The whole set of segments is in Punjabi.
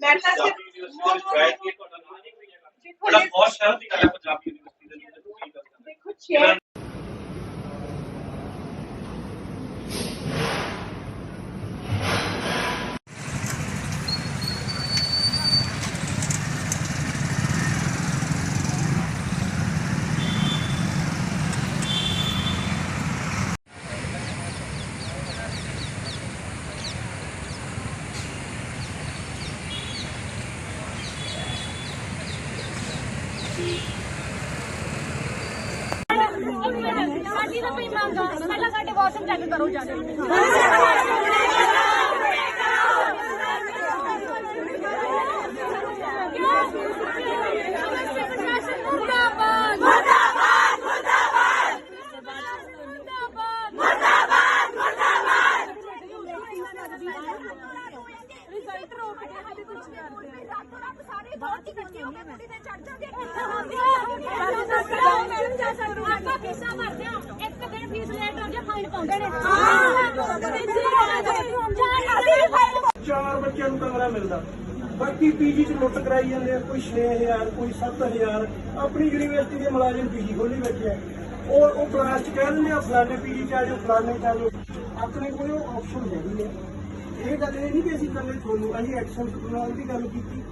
ਮੈਂ ਤਾਂ ਹੈਗਾ। ਬੜਾ ਬਹੁਤ ਸ਼ਰਮ ਦੀ ਗੱਲ ਹੈ ਪੰਜਾਬੀ ਯੂਨੀਵਰਸਿਟੀ ਦੇ ਦੇਖੋ ਚੇਅਰ ਸਾਡੀ ਤਾਂ ਪਈ ਮੰਗ ਆ ਪਹਿਲਾਂ ਸਾਡੇ ਚੈੱਕ ਕਰੋ ਜਾ ਕੇ ਮੁਰਦਾਬਾਦ ਮੁਰਦਾਬਾਦ ਮੁਰਦਾਬਾਦ ਮੁਰਦਾਬਾਦ ਮੁਰਦਾਬਾਦ ਮੁਰਦਾਬਾਦ ਰਿਜ਼ਲਟ ਰੋਕ ਕੇ ਹਾਲੇ ਕੁਝ ਕਰਦੇ ਆ ਰਾਤੋਂ ਰਾਤ ਸਾਰੇ ਬਹੁਤ ਇਕੱਠੇ ਹੋ ਕੇ ਕੁੜੀ ਤੇ ਚੜ ਜਾਂਦੇ ਆਪਾਂ ਫੀਸਾਂ ਭਰਦੇ ਆ ਇੱਕ ਦਿਨ ਫੀਸ ਲੇਟ ਹੋ ਜਾ ਫਾਈਨ ਪਾਉਂਦੇ ਨੇ ਚਾਰ ਬੱਚਿਆਂ ਨੂੰ ਕਮਰਾ ਮਿਲਦਾ। ਬਾਕੀ ਪੀਜੀ ਚ ਲੁੱਟ ਕਰਾਈ ਜਾਂਦੇ ਆ, ਕੋਈ 6000 ਕੋਈ 7000 ਆਪਣੀ ਯੂਨੀਵਰਸਿਟੀ ਦੇ ਮੁਲਾਜ਼ਮ ਪੀਜੀ ਖੋਲੀ ਬੈਠੇ ਆ। ਉਹ ਉਹ ਕਲਾਸ ਕਹਿ ਦਿੰਦੇ ਆ, ਫਲਾਣੇ ਪੀਜੀ ਚ ਆ ਜਾਓ, ਫਲਾਣੇ ਚ ਆ ਜਾਓ। ਆਪਣੇ ਕੋਲ ਉਹ ਆਪਸ਼ਨ ਹੈਗੀ ਹੈ ਇਹ ਗੱਲ ਇਹ ਨਹੀਂ ਕਿ ਅਸੀਂ ਇਕੱਲੇ ਤੁਹਾਨੂੰ ਅਸੀਂ ਐਕਸ਼ਨ ਨਾਲ ਦੀ ਗੱਲ ਕੀਤੀ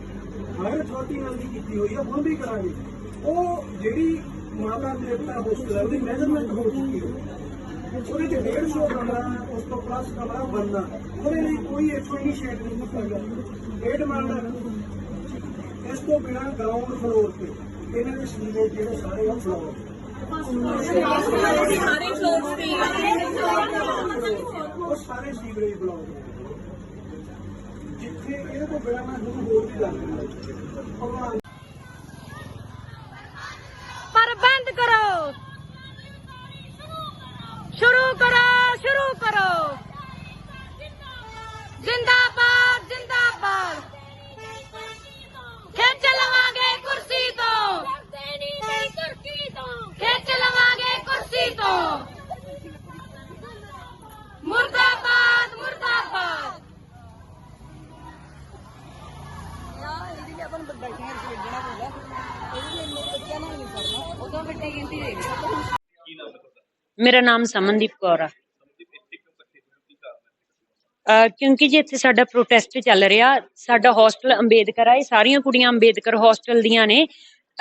ਹਰ ਛੋਟੀ ਨਾਲ ਦੀ ਕੀਤੀ ਹੋਈ ਆ, ਹੁਣ ਵੀ ਕਰਾਂਗੇ। ਉਹ ਜਿਹੜੀ ਮਾਤਾ ਦੇਵਤਾ ਹੋਸਟਲ ਹੈ ਉਹਦੀ ਮੈਜ਼ਰਮੈਂਟ ਹੋ ਚੁੱਕੀ ਹੈ ਉਹਦੇ ਚ 150 ਕਮਰਾ ਉਸ ਤੋਂ ਪਲੱਸ ਕਮਰਾ ਬਣਨਾ ਉਹਦੇ ਲਈ ਕੋਈ ਇੱਥੋਂ ਇਨੀਸ਼ੀਏਟਿਵ ਨਹੀਂ ਕਰਦਾ ਇਹ ਡਿਮਾਂਡ ਹੈ ਇਸ ਤੋਂ ਬਿਨਾਂ ਗਰਾਊਂਡ ਫਲੋਰ ਤੇ ਇਹਨਾਂ ਦੇ ਸੀਵਰੇਜ ਜਿਹੜੇ ਸਾਰੇ ਉਹ ਫਲੋਰ ਉਹ ਸਾਰੇ ਸੀਵਰੇਜ ਬਲੌਕ ਨੇ ਜਿੱਥੇ ਇਹਦੇ ਤੋਂ ਬਿਨਾਂ ਮੈਂ ਤੁਹਾਨੂੰ ਹੋਰ ਵੀ ਦੱਸ ਦਿੰਦਾ ਭਗਵਾਨ ਪਰ ਬੰਦ ਕਰੋ ਸ਼ੁਰੂ ਕਰੋ ਸ਼ੁਰੂ ਕਰੋ ਜਿੰਦਾਬਾਦ ਜਿੰਦਾਬਾਦ ਖਿੱਚ ਲਵਾਂਗੇ ਕੁਰਸੀ ਤੋਂ ਖਿੱਚ ਲਵਾਂਗੇ ਕੁਰਸੀ ਤੋਂ ਮੁਰਦਾਬਾਦ ਮੁਰਦਾਬਾਦ ਕੀ ਨਾਮ ਹੈ ਤੁਹਾਡਾ? ਮੇਰਾ ਨਾਮ ਸਮਨਦੀਪ ਕੌਰ ਆ। ਸਮਝੀ ਇੱਥੇ ਕਿਉਂ ਇਕੱਠੇ ਹੋਏ ਕੀ ਕਾਰਨ ਹੈ? ਅਹ ਕਿਉਂਕਿ ਜੀ ਇੱਥੇ ਸਾਡਾ ਪ੍ਰੋਟੈਸਟ ਚੱਲ ਰਿਹਾ। ਸਾਡਾ ਹੋਸਟਲ ਅੰਬੇਦਕਰ ਆ ਇਹ ਸਾਰੀਆਂ ਕੁੜੀਆਂ ਅੰਬੇਦਕਰ ਹੋਸਟਲ ਦੀਆਂ ਨੇ।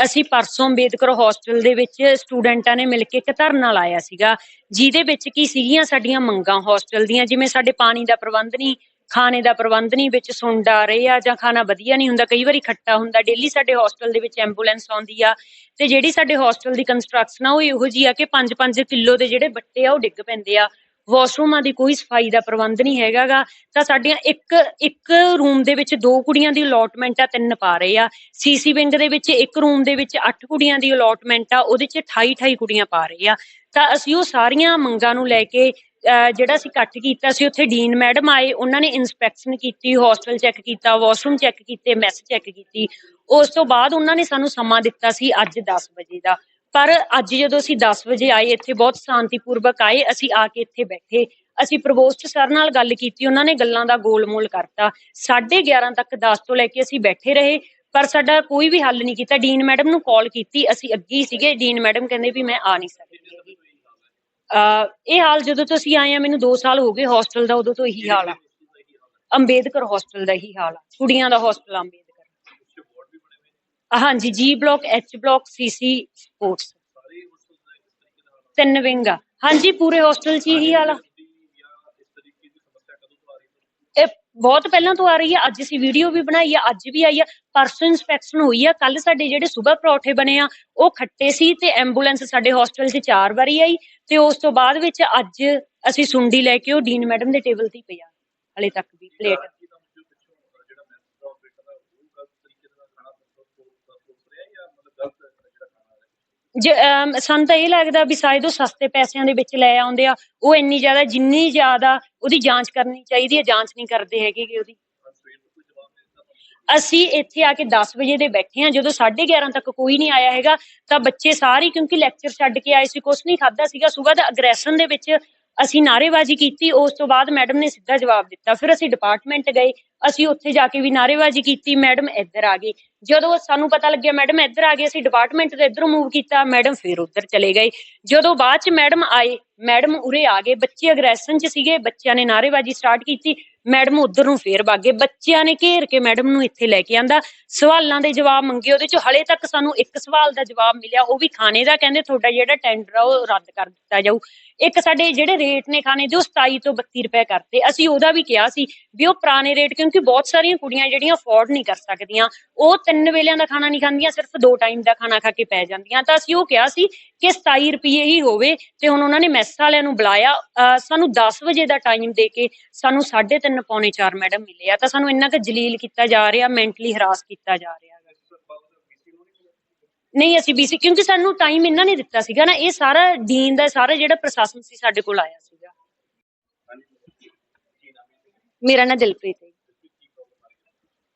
ਅਸੀਂ ਪਰਸੋਂ ਅੰਬੇਦਕਰ ਹੋਸਟਲ ਦੇ ਵਿੱਚ ਸਟੂਡੈਂਟਾਂ ਨੇ ਮਿਲ ਕੇ ਇੱਕ ਧਰਨਾ ਲਾਇਆ ਸੀਗਾ। ਜਿਹਦੇ ਵਿੱਚ ਕੀ ਸੀਗੀਆਂ ਸਾਡੀਆਂ ਮੰਗਾਂ ਹੋਸਟਲ ਦੀਆਂ ਜਿਵੇਂ ਸਾਡੇ ਪਾਣੀ ਦਾ ਪ੍ਰਬੰਧ ਨਹੀਂ ਖਾਣੇ ਦਾ ਪ੍ਰਬੰਧ ਨਹੀਂ, ਵਿੱਚ ਸੁੰਡ ਆ ਰਹੇ ਆ ਜਾਂ ਖਾਣਾ ਵਧੀਆ ਨਹੀਂ ਹੁੰਦਾ, ਕਈ ਵਾਰੀ ਖੱਟਾ ਹੁੰਦਾ। ਡੇਲੀ ਸਾਡੇ ਹੋਸਟਲ ਦੇ ਵਿੱਚ ਐਂਬੂਲੈਂਸ ਆਉਂਦੀ ਆ ਤੇ ਜਿਹੜੀ ਸਾਡੇ ਹੋਸਟਲ ਦੀ ਕੰਸਟਰਕਸ਼ਨ ਆ, ਉਹ ਇਹੋ ਜੀ ਆ ਕਿ 5-5 ਕਿਲੋ ਦੇ ਜਿਹੜੇ ਬੱਟੇ ਆ, ਉਹ ਡਿੱਗ ਪੈਂਦੇ ਆ। ਵਾਸ਼ਰੂਮਾਂ ਦੀ ਕੋਈ ਸਫ਼ਾਈ ਦਾ ਪ੍ਰਬੰਧ ਨਹੀਂ ਹੈਗਾਗਾ। ਤਾਂ ਸਾਡੀਆਂ ਇੱਕ ਇੱਕ ਰੂਮ ਦੇ ਵਿੱਚ ਦੋ ਕੁੜੀਆਂ ਦੀ ਅਲੋਟਮੈਂਟ ਆ, ਤਿੰਨ ਪਾ ਰਹੇ ਆ। ਸੀਸੀ ਵਿੰਗ ਦੇ ਵਿੱਚ ਇੱਕ ਰੂਮ ਦੇ ਵਿੱਚ 8 ਕੁੜੀਆਂ ਦੀ ਅਲੋਟਮੈਂਟ ਆ, ਉਹਦੇ 'ਚ 28 28 ਕੁੜੀਆਂ ਪਾ ਰਹੇ ਆ। ਤਾਂ ਅਸੀਂ ਉਹ ਸਾਰੀਆਂ ਮੰਗਾਂ ਨੂੰ ਲੈ ਕੇ ਜਿਹੜਾ ਅਸੀਂ ਇਕੱਠ ਕੀਤਾ ਸੀ, ਉੱਥੇ ਡੀਨ ਮੈਡਮ ਆਏ, ਉਹਨਾਂ ਨੇ ਇਨਸਪੈਕਸ਼ਨ ਕੀਤੀ ਹੋਸਟਲ ਚੈੱਕ ਕੀਤਾ ਵਾਸ਼ਰੂਮ ਚੈੱਕ ਕੀਤੇ ਮੈਸ ਚੈੱਕ ਕੀਤੀ। ਉਸ ਤੋਂ ਬਾਅਦ ਉਹਨਾਂ ਨੇ ਸਾਨੂੰ ਸਮਾਂ ਦਿੱਤਾ ਸੀ ਅੱਜ 10 ਵਜੇ ਦਾ। ਪਰ ਅੱਜ ਜਦੋਂ ਅਸੀਂ 10 ਵਜੇ ਆਏ, ਇੱਥੇ ਬਹੁਤ ਸ਼ਾਂਤੀਪੂਰਵਕ ਆਏ, ਅਸੀਂ ਆ ਕੇ ਇੱਥੇ ਬੈਠੇ। ਅਸੀਂ ਪ੍ਰਵੋਸਟ ਸਰ ਨਾਲ ਗੱਲ ਕੀਤੀ, ਉਹਨਾਂ ਨੇ ਗੱਲਾਂ ਦਾ ਗੋਲਮੋਲ ਕਰਤਾ। 11:30 ਤੱਕ 10 ਤੋਂ ਲੈ ਕੇ ਅਸੀਂ ਬੈਠੇ ਰਹੇ, ਪਰ ਸਾਡਾ ਕੋਈ ਵੀ ਹੱਲ ਨਹੀਂ ਕੀਤਾ। ਡੀਨ ਮੈਡਮ ਨੂੰ ਕਾਲ ਕੀਤੀ, ਅਸੀਂ ਅੱਗੇ ਹੀ ਸੀਗੇ। ਡੀਨ ਮੈਡਮ ਕਹਿੰਦੇ ਵੀ ਮੈਂ ਆ ਨਹੀਂ ਸਕਦੀ ਹੈਗੀ। ਇਹ ਹਾਲ ਜਦੋਂ ਤੋਂ ਅਸੀਂ ਆਏ ਆ ਮੈਨੂੰ 2 ਸਾਲ ਹੋ ਗਏ ਹੋਸਟਲ ਦਾ ਉਦੋਂ ਤੋਂ ਇਹੀ ਹਾਲ ਆ। ਅੰਬੇਦਕਰ ਹੋਸਟਲ ਦਾ ਇਹੀ ਹਾਲ ਆ। ਕੁੜੀਆਂ ਦਾ ਹੋਸਟਲ ਅੰਬੇਦਕਰ। ਹਾਂਜੀ G block H block CC sports ਤਿੰਨ ਵਿੰਗ ਆ। ਹਾਂਜੀ ਪੂਰੇ ਹੋਸਟਲ 'ਚ ਇਹੀ ਹਾਲ ਆ। ਇਹ ਬਹੁਤ ਪਹਿਲਾਂ ਤੋਂ ਆ ਰਹੀ ਹੈ। ਅੱਜ ਅਸੀਂ ਵੀਡੀਓ ਵੀ ਬਣਾਈ ਆ ਅੱਜ ਵੀ ਆਈ ਆ ਪਰਸੋਂ ਇਨਸਪੈਕਸ਼ਨ ਹੋਈ ਆ ਕੱਲ ਸਾਡੇ ਜਿਹੜੇ ਸਵੇਰ ਪਰੌਠੇ ਬਣੇ ਆ ਉਹ ਖੱਟੇ ਸੀ ਤੇ ਐਂਬੂਲੈਂਸ ਸਾਡੇ ਹੋਸਟਲ 'ਚ ਚਾਰ ਵਾਰੀ ਆਈ। ਤੇ ਉਸ ਤੋਂ ਬਾਅਦ ਵਿੱਚ ਅੱਜ ਅਸੀਂ ਸੁੰਡੀ ਲੈ ਕੇ ਉਹ ਡੀਨ ਮੈਡਮ ਦੇ ਟੇਬਲ ਤੇ ਪਿਆ ਹਲੇ ਤੱਕ ਵੀ ਪਲੇਟ। ਸਾਨੂੰ ਤਾਂ ਇਹ ਲੱਗਦਾ ਵੀ ਸ਼ਾਇਦ ਉਹ ਸਸਤੇ ਪੈਸਿਆਂ ਦੇ ਵਿੱਚ ਲੈ ਆਉਂਦੇ ਆ ਉਹ ਇੰਨੀ ਜ਼ਿਆਦਾ ਜਿੰਨੀ ਜ਼ਿਆਦਾ ਉਹਦੀ ਜਾਂਚ ਕਰਨੀ ਚਾਹੀਦੀ ਹੈ ਜਾਂਚ ਨਹੀਂ ਕਰਦੇ ਹੈਗੇ ਗੇ ਉਹਦੀ। ਅਸੀਂ ਇੱਥੇ ਆ ਕੇ 10 ਵਜੇ ਦੇ ਬੈਠੇ ਆ ਜਦੋਂ 11:30 ਤੱਕ ਕੋਈ ਨਹੀਂ ਆਇਆ ਹੈਗਾ, ਤਾਂ ਬੱਚੇ ਸਾਰੇ, ਕਿਉਂਕਿ ਲੈਕਚਰ ਛੱਡ ਕੇ ਆਏ ਸੀ, ਕੁਛ ਨਹੀਂ ਖਾਦਾ ਸੀਗਾ। ਸਵੇਰ ਦਾ ਅਗਰੈਸ਼ਨ ਦੇ ਵਿੱਚ ਅਸੀਂ ਨਾਅਰੇਬਾਜ਼ੀ ਕੀਤੀ। ਉਸ ਤੋਂ ਬਾਅਦ ਮੈਡਮ ਨੇ ਸਿੱਧਾ ਜਵਾਬ ਦਿੱਤਾ। ਫਿਰ ਅਸੀਂ ਡਿਪਾਰਟਮੈਂਟ ਗਏ। ਅਸੀਂ ਉੱਥੇ ਜਾ ਕੇ ਵੀ ਨਾਅਰੇਬਾਜ਼ੀ ਕੀਤੀ। ਮੈਡਮ ਇੱਧਰ ਆ ਗਈ ਜਦੋਂ ਸਾਨੂੰ ਪਤਾ ਲੱਗਿਆ ਮੈਡਮ ਇੱਧਰ ਆ ਗਏ। ਅਸੀਂ ਡਿਪਾਰਟਮੈਂਟ ਤੋਂ ਇੱਧਰ ਮੂਵ ਕੀਤਾ। ਮੈਡਮ ਫਿਰ ਉੱਧਰ ਚਲੇ ਗਏ। ਜਦੋਂ ਬਾਅਦ ਚ ਮੈਡਮ ਆਏ ਮੈਡਮ ਉਰੇ ਆ ਗਏ। ਬੱਚੇ ਅਗਰੈਸ਼ਨ ਚ ਸੀਗੇ। ਬੱਚਿਆਂ ਨੇ ਨਾਅਰੇਬਾਜ਼ੀ ਸਟਾਰਟ ਕੀਤੀ। ਮੈਡਮ ਉਧਰ ਨੂੰ ਫੇਰ ਭਾਗੇ ਬੱਚਿਆਂ ਨੇ ਘੇਰ ਕੇ ਮੈਡਮ ਨੂੰ ਇੱਥੇ ਲੈ ਕੇ ਆਂਦਾ। ਸਵਾਲਾਂ ਦੇ ਜਵਾਬ ਮੰਗੇ। ਉਹਦੇ ਚ ਹਲੇ ਤੱਕ ਸਾਨੂੰ ਇੱਕ ਸਵਾਲ ਦਾ ਜਵਾਬ ਮਿਲਿਆ। ਉਹ ਵੀ ਖਾਣੇ ਦਾ। ਕਹਿੰਦੇ ਤੁਹਾਡਾ ਜਿਹੜਾ ਟੈਂਡਰ ਆ, ਉਹ ਰੱਦ ਕਰ ਦਿੱਤਾ ਜਾਊ। ਇੱਕ ਸਾਡੇ ਜਿਹੜੇ ਰੇਟ ਨੇ ਖਾਣੇ ਦੇ ਉਹ 27 ਤੋਂ 32 ਰੁਪਏ ਕਰਤੇ, ਅਸੀਂ ਉਹਦਾ ਵੀ ਕਿਹਾ ਸੀ ਵੀ ਉਹ ਪੁਰਾਣੇ ਰੇਟ, ਕਿਉਂਕਿ ਬਹੁਤ ਸਾਰੀਆਂ ਕੁੜੀਆਂ ਜਿਹੜੀਆਂ ਅਫੋਰਡ ਨਹੀਂ ਕਰ ਸਕਦੀਆਂ, ਉਹ ਤਿੰਨ ਵੇਲਿਆਂ ਦਾ ਖਾਣਾ ਨਹੀਂ ਖਾਂਦੀਆਂ, ਸਿਰਫ ਦੋ ਟਾਈਮ ਦਾ ਖਾਣਾ ਖਾ ਕੇ ਪੈ ਜਾਂਦੀਆਂ। ਤਾਂ ਅਸੀਂ ਉਹ ਕਿਹਾ ਸੀ ਕਿ 27 ਰੁਪਏ ਹੀ ਹੋਵੇ ਤੇ ਹੁਣ ਉਹਨਾਂ ਨੇ ਮੈਸ ਵਾਲਿਆਂ ਨੂੰ ਬੁਲਾਇਆ ਸਾਨੂੰ 10 ਵਜੇ ਦਾ ਟਾਈਮ ਦੇ ਕੇ ਸਾਨੂੰ 3:30 ਪੌਣੇ 4 ਮੈਡਮ ਮਿਲੇ ਆ, ਤਾਂ ਸਾਨੂੰ ਇੰਨਾ ਕੁ ਜਲੀਲ ਕੀਤਾ ਜਾ ਰਿਹਾ ਮੈਂਟਲੀ ਹਰਾਸ ਕੀਤਾ ਜਾ ਰਿਹਾ। ਨਹੀਂ ਅਸੀਂ ਬੀਸੀ ਕਿਉਂਕਿ ਸਾਨੂੰ ਟਾਈਮ ਇਹਨਾਂ ਨੇ ਦਿੱਤਾ ਸੀਗਾ ਨਾ ਇਹ ਸਾਰਾ ਡੀਨ ਦਾ ਸਾਰਾ ਜਿਹੜਾ ਪ੍ਰਸ਼ਾਸਨ ਸੀ ਸਾਡੇ ਕੋਲ ਆਇਆ ਸੀਗਾ। ਮੇਰਾ ਨਾਂ ਦਿਲਪ੍ਰੀਤ ਹੈ।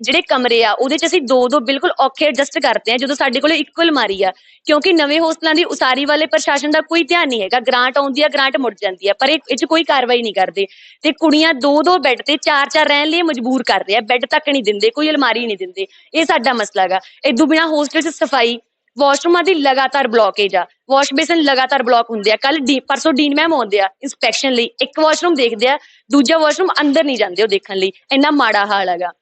ਜਿਹੜੇ ਕਮਰੇ ਆ, ਉਹਦੇ ਚ ਅਸੀਂ ਦੋ ਦੋ ਬਿਲਕੁਲ ਔਖੇ ਐਡਜਸਟ ਕਰਦੇ ਆ ਜਦੋਂ ਸਾਡੇ ਕੋਲ ਇੱਕੋ ਅਲਮਾਰੀ ਆ। ਕਿਉਂਕਿ ਨਵੇਂ ਹੋਸਟਲਾਂ ਦੀ ਉਸਾਰੀ ਵਾਲੇ ਪ੍ਰਸ਼ਾਸਨ ਦਾ ਕੋਈ ਧਿਆਨ ਨਹੀਂ ਹੈਗਾ। ਗ੍ਰਾਂਟ ਆਉਂਦੀ ਆ, ਗ੍ਰਾਂਟ ਮੁੜ ਜਾਂਦੀ ਆ, ਪਰ ਇਹ ਚ ਕੋਈ ਕਾਰਵਾਈ ਨਹੀਂ ਕਰਦੇ। ਤੇ ਕੁੜੀਆਂ ਦੋ ਦੋ ਬੈੱਡ ਤੇ ਚਾਰ ਚਾਰ ਰਹਿਣ ਲਈ ਮਜਬੂਰ ਕਰਦੇ ਆ। ਬੈੱਡ ਤੱਕ ਨਹੀਂ ਦਿੰਦੇ, ਕੋਈ ਅਲਮਾਰੀ ਨਹੀਂ ਦਿੰਦੇ। ਇਹ ਸਾਡਾ ਮਸਲਾ ਹੈਗਾ। ਇਦੋਂ ਬਿਨਾ ਹੋਸਟਲ 'ਚ ਸਫ਼ਾਈ, ਵਾਸ਼ਰੂਮਾਂ ਦੀ ਲਗਾਤਾਰ ਬਲੌਕੇਜ ਆ। ਵਾਸ਼ ਬੇਸਨ ਲਗਾਤਾਰ ਬਲੌਕ ਹੁੰਦੇ ਆ। ਕੱਲ ਪਰਸੋਂ ਡੀਨ ਮੈਮ ਆਉਂਦੇ ਆ ਇਨਸਪੈਕਸ਼ਨ ਲਈ। ਇੱਕ ਵਾਸ਼ਰੂਮ ਦੇਖਦੇ ਆ, ਦੂਜਾ ਵਾਸ਼ਰੂਮ ਅੰਦਰ ਨਹੀਂ ਜਾਂਦੇ ਉਹ ਦੇਖਣ ਲਈ। ਇੰਨਾ ਮਾੜਾ ਹਾਲ ਹੈਗਾ।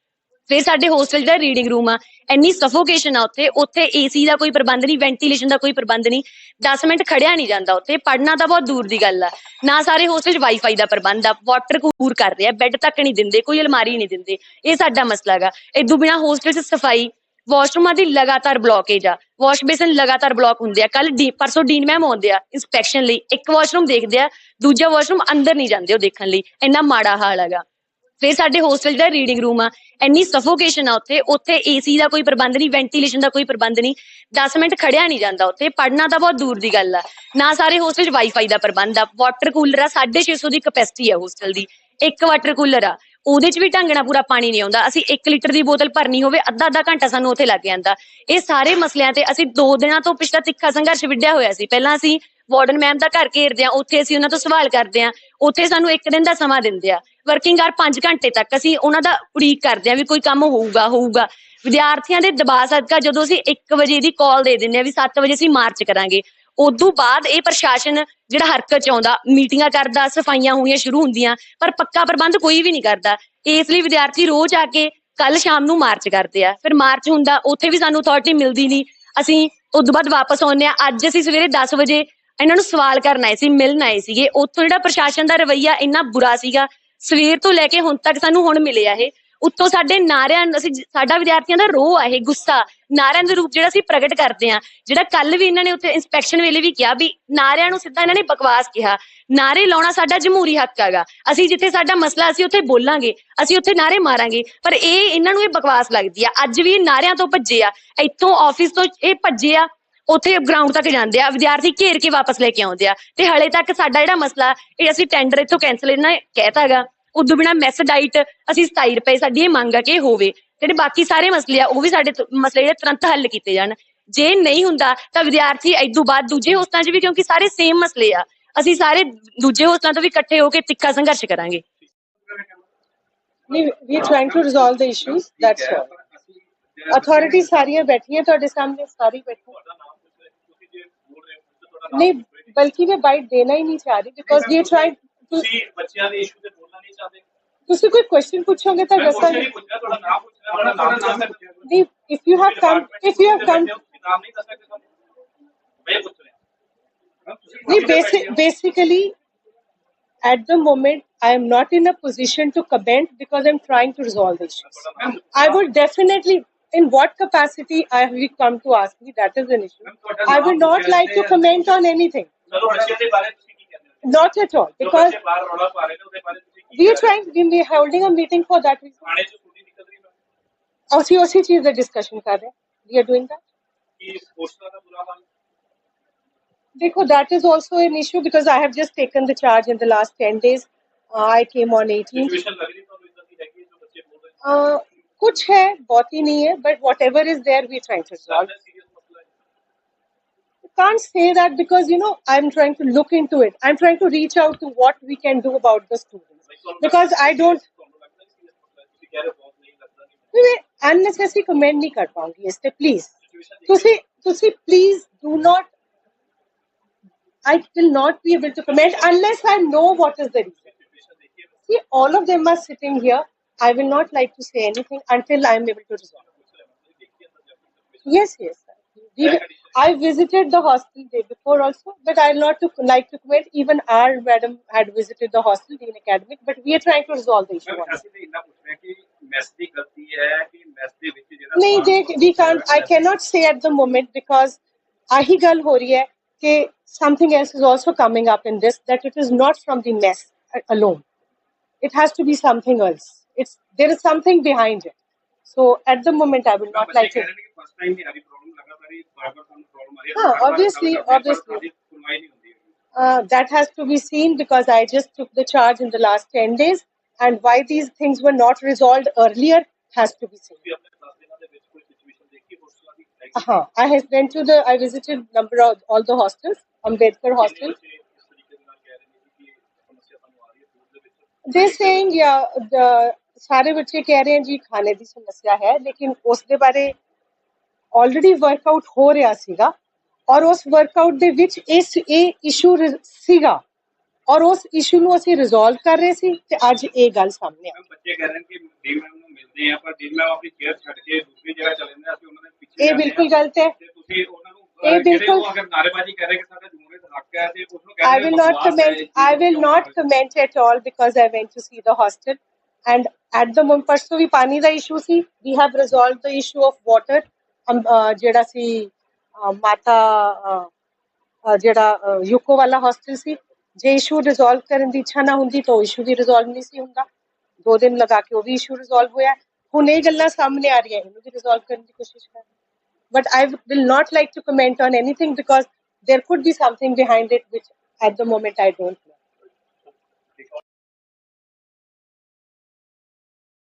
ਫਿਰ ਸਾਡੇ ਹੋਸਟਲ ਜਿਹੜਾ ਰੀਡਿੰਗ ਰੂਮ ਆ। ਇੰਨੀ ਸਫੋਕੇਸ਼ਨ ਆ ਉੱਥੇ। ਉੱਥੇ ਏਸੀ ਦਾ ਕੋਈ ਪ੍ਰਬੰਧ ਨਹੀਂ ਵੈਂਟੀਲੇਸ਼ਨ ਦਾ ਕੋਈ ਪ੍ਰਬੰਧ ਨਹੀਂ। 10 ਮਿੰਟ ਖੜਿਆ ਨਹੀਂ ਜਾਂਦਾ ਉੱਥੇ। ਪੜਨਾ ਤਾਂ ਬਹੁਤ ਦੂਰ ਦੀ ਗੱਲ ਆ। ਨਾ ਸਾਰੇ ਹੋਸਟਲ 'ਚ ਵਾਈਫਾਈ ਦਾ ਪ੍ਰਬੰਧ ਆ। ਵਾਟਰ ਕੂਲਰ ਕਰ ਰਹੇ। ਆ ਬੈੱਡ ਤੱਕ ਨਹੀਂ ਦਿੰਦੇ, ਕੋਈ ਅਲਮਾਰੀ ਨਹੀਂ ਦਿੰਦੇ। ਇਹ ਸਾਡਾ ਮਸਲਾ ਹੈਗਾ। ਇਦੋਂ ਬਿਨਾ ਹੋਸਟਲ 'ਚ ਸਫ਼ਾਈ। ਵਾਸ਼ਰੂਮਾਂ ਦੀ ਲਗਾਤਾਰ ਬਲੌਕੇਜ ਆ। ਵਾਸ਼ ਬੇਸਨ ਲਗਾਤਾਰ ਬਲੌਕ ਹੁੰਦੇ ਆ। ਕੱਲ ਪਰਸੋਂ ਡੀਨ ਮੈਮ ਆਉਂਦੇ ਆ ਇਨਸਪੈਕਸ਼ਨ ਲਈ। ਇੱਕ ਵਾਸ਼ਰੂਮ ਦੇਖਦੇ ਆ, ਦੂਜਾ ਵਾਸ਼ਰੂਮ ਅੰਦਰ ਨਹੀਂ ਜਾਂਦੇ ਉਹ ਦੇਖਣ ਲਈ। ਇੰਨਾ ਮਾੜਾ ਹਾਲ ਹੈਗਾ। ਫਿਰ ਸਾਡੇ ਹੋਸਟਲ ਜਿਹੜਾ ਰੀਡਿੰਗ ਰੂਮ ਆ, ਇੰਨੀ ਸਫੋਕੇਸ਼ਨ ਆ ਉੱਥੇ ਉੱਥੇ ਏਸੀ ਦਾ ਕੋਈ ਪ੍ਰਬੰਧ ਨਹੀਂ ਵੈਂਟੀਲੇਸ਼ਨ ਦਾ ਕੋਈ ਪ੍ਰਬੰਧ ਨਹੀਂ 10 ਮਿੰਟ ਖੜਿਆ ਨਹੀਂ ਜਾਂਦਾ ਉੱਥੇ ਪੜਨਾ ਤਾਂ ਬਹੁਤ ਦੂਰ ਦੀ ਗੱਲ ਆ। ਨਾ ਸਾਰੇ ਹੋਸਟਲ 'ਚ ਵਾਈਫਾਈ ਦਾ ਪ੍ਰਬੰਧ ਆ ਵਾਟਰ ਕੂਲਰ ਆ 650 ਦੀ ਕਪੈਸਿਟੀ ਆ ਹੋਸਟਲ ਦੀ, ਇੱਕ ਵਾਟਰ ਕੂਲਰ ਆ, ਉਹਦੇ 'ਚ ਵੀ ਢੰਗ ਨਾਲ ਪੂਰਾ ਪਾਣੀ ਨਹੀਂ ਆਉਂਦਾ, ਅਸੀਂ 1 ਲੀਟਰ ਦੀ ਬੋਤਲ ਭਰਨੀ ਹੋਵੇ, ਅੱਧਾ ਅੱਧਾ ਘੰਟਾ ਸਾਨੂੰ ਉੱਥੇ ਲੱਗ ਜਾਂਦਾ। ਇਹ ਸਾਰੇ ਮਸਲਿਆਂ ਤੇ ਅਸੀਂ 2 ਦਿਨਾਂ ਤੋਂ ਪਿਛਲਾ ਤਿੱਖਾ ਸੰਘਰਸ਼ ਵਿੱਢਿਆ ਹੋਇਆ ਸੀ, ਪਹਿਲਾਂ ਅਸੀਂ ਵਾਰਡਨ ਮੈਮ ਦਾ ਘਰ ਘੇਰਦੇ ਆ, ਉੱਥੇ ਅਸੀਂ ਉਹਨਾਂ ਤੋਂ ਸਵਾਲ ਕਰਦੇ ਆ, ਉੱਥੇ ਸਾਨੂੰ ਇੱਕ ਦਿਨ ਦਾ ਸਮਾਂ ਦਿੰਦੇ ਆ। ਵਰਕਿੰਗ ਆਰ 5 ਘੰਟੇ ਤੱਕ ਅਸੀਂ ਉਹਨਾਂ ਦਾ ਉਡੀਕ ਕਰਦੇ ਆ ਵੀ ਕੋਈ ਕੰਮ ਹੋਊਗਾ ਹੋਊਗਾ। ਵਿਦਿਆਰਥੀਆਂ ਦੇ ਦਬਾਅ ਸਦਕਾ ਜਦੋਂ ਅਸੀਂ 1 ਵਜੇ ਦੀ ਕਾਲ ਦੇ ਦਿੰਦੇ ਆ ਵੀ 7 ਵਜੇ ਅਸੀਂ ਮਾਰਚ ਕਰਾਂਗੇ, ਉਦੋਂ ਬਾਅਦ ਇਹ ਪ੍ਰਸ਼ਾਸਨ ਜਿਹੜਾ ਹਰਕਤ ਚ ਆਉਂਦਾ, ਮੀਟਿੰਗਾਂ ਕਰਦਾ, ਸਫਾਈਆਂ ਹੋਣੀਆਂ ਸ਼ੁਰੂ ਹੁੰਦੀਆਂ, ਪਰ ਪੱਕਾ ਪ੍ਰਬੰਧ ਕੋਈ ਵੀ ਨਹੀਂ ਕਰਦਾ। ਇਸ ਲਈ ਵਿਦਿਆਰਥੀ ਰੋਜ਼ ਆ ਕੇ ਕੱਲ ਸ਼ਾਮ ਨੂੰ ਮਾਰਚ ਕਰਦੇ ਆ। ਫਿਰ ਮਾਰਚ ਹੁੰਦਾ, ਉੱਥੇ ਵੀ ਸਾਨੂੰ ਅਥਾਰਟੀ ਮਿਲਦੀ ਨਹੀਂ। ਅਸੀਂ ਉਦੋਂ ਬਾਅਦ ਵਾਪਸ ਆਉਂਦੇ ਆ, ਅੱਜ ਅਸੀਂ ਸਵੇਰੇ 10 ਵਜੇ ਇਹਨਾਂ ਨੂੰ ਸਵਾਲ ਕਰਨ ਆਏ ਸੀ, ਮਿਲਣ ਆਏ ਸੀਗੇ। ਉੱਥੋਂ ਜਿਹੜਾ ਪ੍ਰਸ਼ਾਸਨ ਦਾ ਰਵੱਈਆ ਇੰਨਾ ਬੁਰਾ ਸੀਗਾ, ਸਵੇਰ ਤੋਂ ਲੈ ਕੇ ਹੁਣ ਤੱਕ ਸਾਨੂੰ ਹੁਣ ਮਿਲਿਆ ਇਹ। ਉੱਤੋਂ ਸਾਡੇ ਨਾਰਿਆਂ, ਅਸੀਂ ਸਾਡਾ ਵਿਦਿਆਰਥੀਆਂ ਦਾ ਰੋਹ ਆ ਇਹ, ਗੁੱਸਾ। ਨਾਰਿਆਂ ਦੇ ਰੂਪ ਜਿਹੜਾ ਅਸੀਂ ਪ੍ਰਗਟ ਕਰਦੇ ਆ ਜਿਹੜਾ ਕੱਲ ਵੀ ਇਹਨਾਂ ਨੇ ਉੱਥੇ ਇਨਸਪੈਕਸ਼ਨ ਵੇਲੇ ਵੀ ਕਿਹਾ ਵੀ ਨਾਰਿਆਂ ਨੂੰ ਸਿੱਧਾ ਇਹਨਾਂ ਨੇ ਬਕਵਾਸ ਕਿਹਾ। ਨਾਰੇ ਲਾਉਣਾ ਸਾਡਾ ਜਮਹੂਰੀ ਹੱਕ ਹੈਗਾ। ਅਸੀਂ ਜਿੱਥੇ ਸਾਡਾ ਮਸਲਾ, ਅਸੀਂ ਉੱਥੇ ਬੋਲਾਂਗੇ, ਅਸੀਂ ਉੱਥੇ ਨਾਰੇ ਮਾਰਾਂਗੇ। ਪਰ ਇਹ, ਇਹਨਾਂ ਨੂੰ ਇਹ ਬਕਵਾਸ ਲੱਗਦੀ ਆ। ਅੱਜ ਵੀ ਇਹ ਨਾਰਿਆਂ ਤੋਂ ਭੱਜੇ ਆ। ਇੱਥੋਂ ਆਫਿਸ ਤੋਂ ਇਹ ਭੱਜੇ ਆ। ਉੱਥੇ ਗਰਾਊਂਡ ਤੱਕ ਜਾਂਦੇ ਆ, ਵਿਦਿਆਰਥੀ ਘੇਰ ਕੇ ਵਾਪਸ ਲੈ ਕੇ ਆਉਂਦੇ ਆ। ਤੇ ਹਲੇ ਤੱਕ ਸਾਡਾ ਜਿਹੜਾ ਮਸਲਾ, ਇਹ ਅਸੀਂ ਟੈਂਡਰ ਇੱਥੋਂ ਕੈਨਸਲ ਇਹਨਾਂ ਨੇ ਉਦੋਂ ਬਿਨਾ ਮੈਸ ਅਸੀਂ 27 ਰੁਪਏ ਸਾਡੀ ਇਹ ਮੰਗ ਆ ਕਿ ਹੋਵੇ। ਜਿਹੜੇ ਬਾਕੀ ਸਾਰੇ ਮਸਲੇ ਆ, ਉਹ ਵੀ ਸਾਡੇ ਮਸਲੇ ਜਿਹੜੇ ਤੁਰੰਤ ਹੱਲ ਕੀਤੇ ਜਾਣ। ਜੇ ਨਹੀਂ ਹੁੰਦਾ ਤਾਂ ਵਿਦਿਆਰਥੀ ਇਦੋਂ ਬਾਅਦ ਦੂਜੇ ਹੋਸਟਾਂ 'ਚ ਵੀ, ਕਿਉਂਕਿ ਸਾਰੇ ਸੇਮ ਮਸਲੇ ਆ, ਅਸੀਂ ਸਾਰੇ ਦੂਜੇ ਹੋਸਟਾਂ ਤੋਂ ਵੀ ਇਕੱਠੇ ਹੋ ਕੇ ਤਿੱਖਾ ਸੰਘਰਸ਼ ਕਰਾਂਗੇ। We we are trying to resolve the issues. That's ਸਾਰੀਆਂ ਬੈਠੀਆਂ ਤੁਹਾਡੇ ਸਾਹਮਣੇ, ਸਾਰੀ ਬੈਠੀ ਨਹੀਂ ਬਲਕਿ ਮੈਂ ਬਾਈਟ ਦੇਣਾ ਹੀ ਨਹੀਂ ਚਾਹ ਰਹੀ because we are trying to ਤੁਸੀਂ ਬੱਚਿਆਂ ਦੇ ਇਸ਼ੂ ਤੇ ਬੋਲਣਾ ਨਹੀਂ ਚਾਹਦੇ ਤੁਸੀਂ ਕੋਈ ਕੁਐਸਚਨ ਪੁੱਛੋਗੇ ਤਾਂ ਮੈਂ ਕੁਛ ਦੱਸਾਂਗੇ ਨਹੀਂ ਪੁੱਛਿਆ ਤੁਹਾਡਾ ਨਾਮ ਪੁੱਛਿਆ ਤੁਹਾਡਾ ਨਾਮ ਨਾਮ ਮੈਂ ਪੁੱਛਿਆ ਨਹੀਂ if you have come if you have come ਤੁਸੀਂ ਨਾਮ ਨਹੀਂ ਦੱਸ ਸਕਦੇ ਸਾਨੂੰ ਮੈਂ ਇਹ ਪੁੱਛ ਰਿਹਾ ਤੁਸੀਂ ਨਹੀਂ ਕੁਰਸੀ ਤੇ ਬੈਠੇ basic, ਹੋ। basically at the moment i am not in a position to comment because i'm trying to resolve the issues. Ma'am, i would definitely in what capacity have you come to ask me? That is an issue. I would not like to comment on anything. Not at all, because we are trying. We are holding a meeting for that reason. उसी उसी चीज का डिस्कशन कर रहे हैं वी आर डूइंग दैट देखो that is also an issue because I have just taken the charge in the last 10 days I came on 18 कुछ है बहुत ही नहीं है but whatever is there we trying to resolve ਜ਼ਿਆਦਾ ਸੀਰੀਅਸ ਮਸਲਾ ਹੈ I can't say that because you know I'm trying to look into it I'm trying to reach out to what we can do about the students because I don't ਤੁਹਾਨੂੰ ਲੱਗਦਾ ਸੀਰੀਅਸ ਮਸਲਾ ਹੈ ਤੁਸੀਂ ਕਹਿ ਰਹੇ ਹੋ ਬਹੁਤ ਨਹੀਂ ਲੱਗਦਾ ਨਹੀਂ मैं unnecessary comment नहीं कर पाऊंगी इस पे please ਸਿਚੁਏਸ਼ਨ ਤੁਸੀਂ ਤੁਸੀਂ please do not I will not be able to comment unless I know what is the reason situation ਦੇਖੀਏ See, all of them are sitting here. I will not like to say anything until I am able to resolve. Yes, yes. I visited the hostel day before also, but I will not to, like to quit. Even our madam had visited the hostel, Dean Academic, but we are trying to resolve the issue. नहीं देख we can I can not say at the moment because आही गल हो that है कि something else is also coming up in this that it is not from the mess it's there is something behind it. So at the moment, I will not like it. हाँ obviously obviously uh, that has to be seen because I just took the charge in the last ten days and why these things were not resolved earlier has to be seen. Uh-huh. I went to the I visited number of all the hostels, Ambedkar hostel. They're saying yeah the ਸਾਰੇ ਬੱਚੇ ਕਹਿ ਰਹੇ ਹਨ ਜੀ ਖਾਣੇ ਦੀ ਸਮੱਸਿਆ ਹੈ ਲੇਕਿਨ ਉਸ ਦੇ ਬਾਰੇ ਆਲਰੇਡੀ ਵਰਕਆਊਟ ਹੋ ਰਿਹਾ ਸੀਗਾ ਔਰ ਉਸ ਵਰਕਆਊਟ ਦੇ ਵਿੱਚ ਇਸ ਇਹ ਇਸ਼ੂ ਸੀਗਾ ਔਰ ਉਸ ਇਸ਼ੂ ਨੂੰ ਅਸੀਂ ਰਿਜ਼ੋਲਵ ਕਰ ਰਹੇ ਸੀ ਤੇ ਅੱਜ ਇਹ ਗੱਲ ਸਾਹਮਣੇ ਆ ਬੱਚੇ ਕਹਿ ਰਹੇ ਕਿ ਡੀ ਮੈਮ ਨੂੰ ਮਿਲਦੇ ਆ ਪਰ ਡੀ ਮੈਮ ਆਪਣੀ ਕੇਅਰ ਛੱਡ ਕੇ ਦੂਸਰੀ ਜਗ੍ਹਾ ਚਲੇ ਜਾਂਦੇ ਅਸੀਂ ਉਹਨਾਂ ਦੇ ਪਿੱਛੇ ਇਹ ਬਿਲਕੁਲ। ਗਲਤ ਹੈ ਤੁਸੀਂ ਉਹਨਾਂ ਨੂੰ ਇਹ ਬਿਲਕੁਲ- ਅਗਰ ਨਾਰੇਬਾਜ਼ੀ ਕਰ ਰਹੇ ਕਿ ਸਾਡਾ ਜਮਹੂਰੀਅਤ ਦਾ ਹੱਕ ਹੈ ਤੇ ਉਸ ਨੂੰ I ਕਹਿੰਦੇ will not comment. I will not comment at all because I went to see the hostel. And at the moment ਪਰਸੋਂ ਵੀ ਪਾਣੀ ਦਾ ਇਸ਼ੂ ਸੀ we have resolved the issue of water ਜਿਹੜਾ ਸੀ ਮਾਤਾ ਜਿਹੜਾ ਯੂਕੋ ਵਾਲਾ ਹੌਸਟਲ ਸੀ ਜੇ ਇਸ਼ੂ ਰਿਜ਼ੋਲਵ ਕਰਨ ਦੀ ਇੱਛਾ ਨਾ ਹੁੰਦੀ ਤਾਂ ਇਸ਼ੂ ਵੀ ਰਿਜ਼ੋਲਵ ਨਹੀਂ ਸੀ ਹੁੰਦਾ ਦੋ ਦਿਨ ਲਗਾ ਕੇ ਉਹ ਵੀ ਇਸ਼ੂ ਰਿਜ਼ੋਲਵ ਹੋਇਆ ਹੁਣ ਇਹ ਗੱਲਾਂ ਸਾਹਮਣੇ ਆ ਰਹੀਆਂ ਇਹਨੂੰ ਵੀ ਰਿਜ਼ੋਲਵ ਕਰਨ ਦੀ ਕੋਸ਼ਿਸ਼ ਕਰ but I will not like to comment on anything because there could be something behind it which at the moment I don't know.